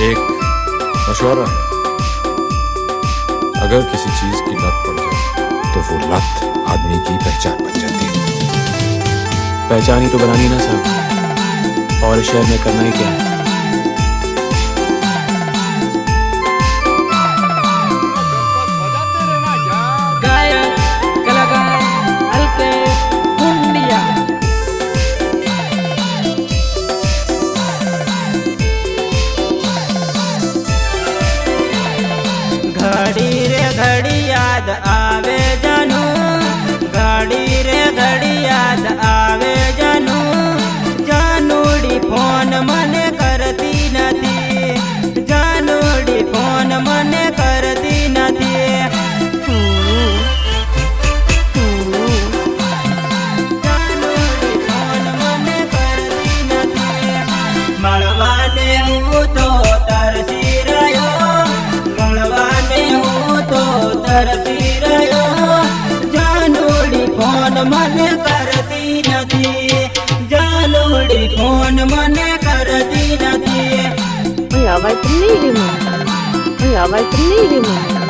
एक मशवरा है। अगर किसी चीज़ की लत पड़ जाए तो वो लत आदमी की पहचान बन जाती है। पहचान ही तो बनानी ना साहब। और शहर में करना ही क्या है? તરસી રહ્યો. જાનુડી ફોન મને કરતી નથી. જાનુડી ફોન મને કરતી નથી. Olha, vai primeiro, mano.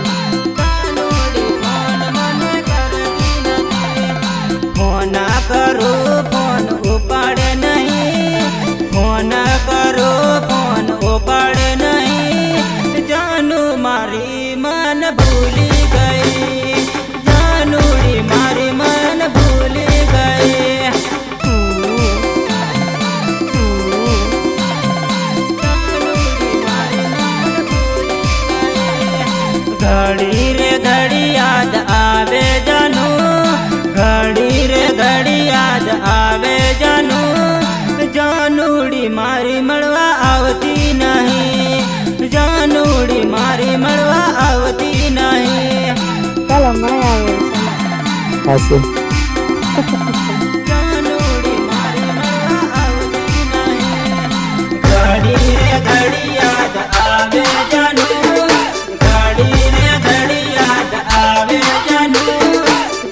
આવતી નહીં. ચાલો યાદ આવે. જાનું ઘડી રે ઘડી યાદ આવે જાનું.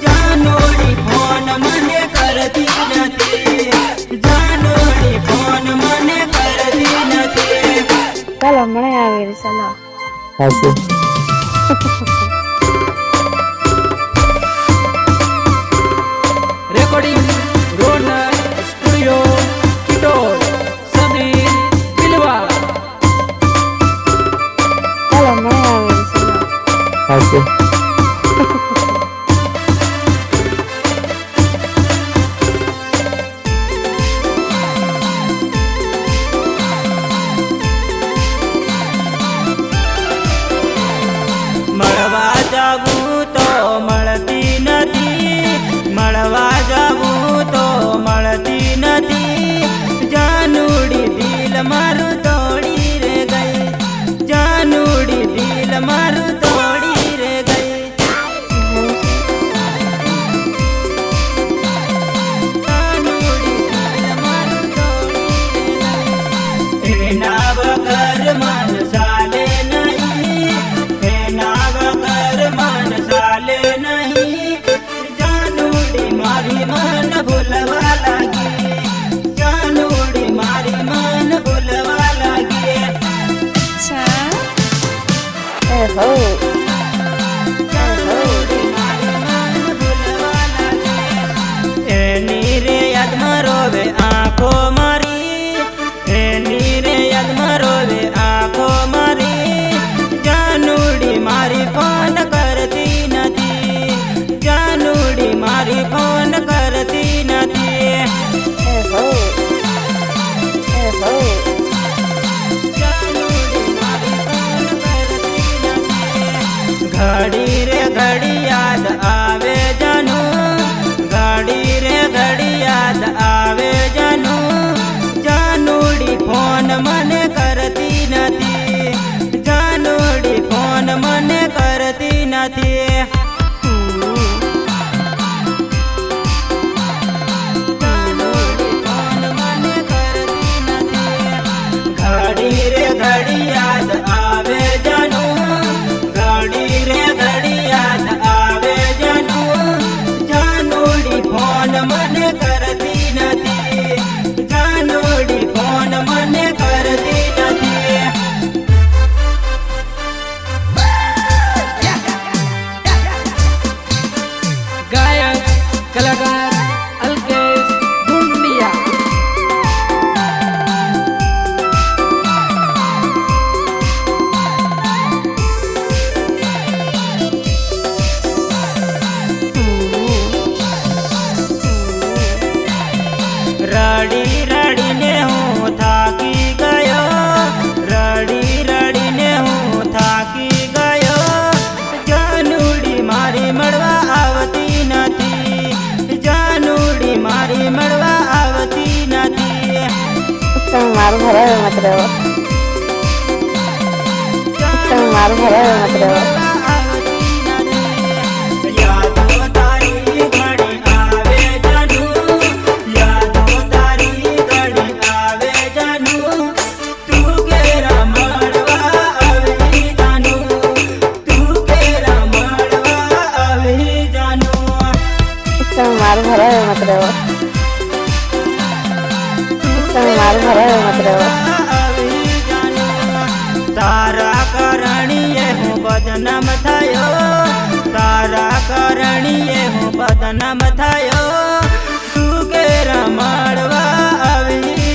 જાનુડી ફોન મને કરતી નથી. જાનુડી ફોન મને કરતી નથી. Kalau Maya ya sana. થશે રેકોર્ડિંગ રોનક સ્ટુડિયો કિટોર સમીર બિલવા ચાલો મને આવે છે થશે મારું ભરાવે મત રહેવો તમે મારું ભરાવે મત રહેવો બદનામ થયો. તારા કરણીએ હું બદનામ થયો. તું કે રમાડવા આવી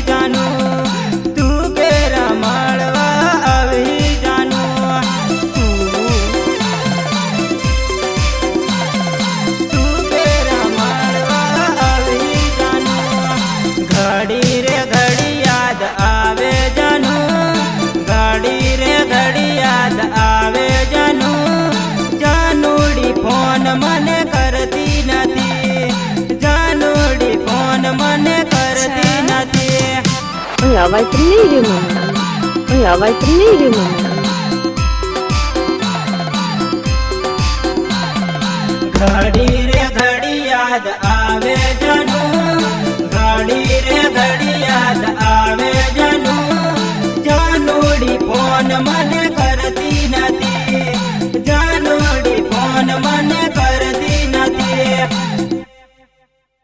Ela vai primeiro, irmã. Ela vai primeiro, irmã.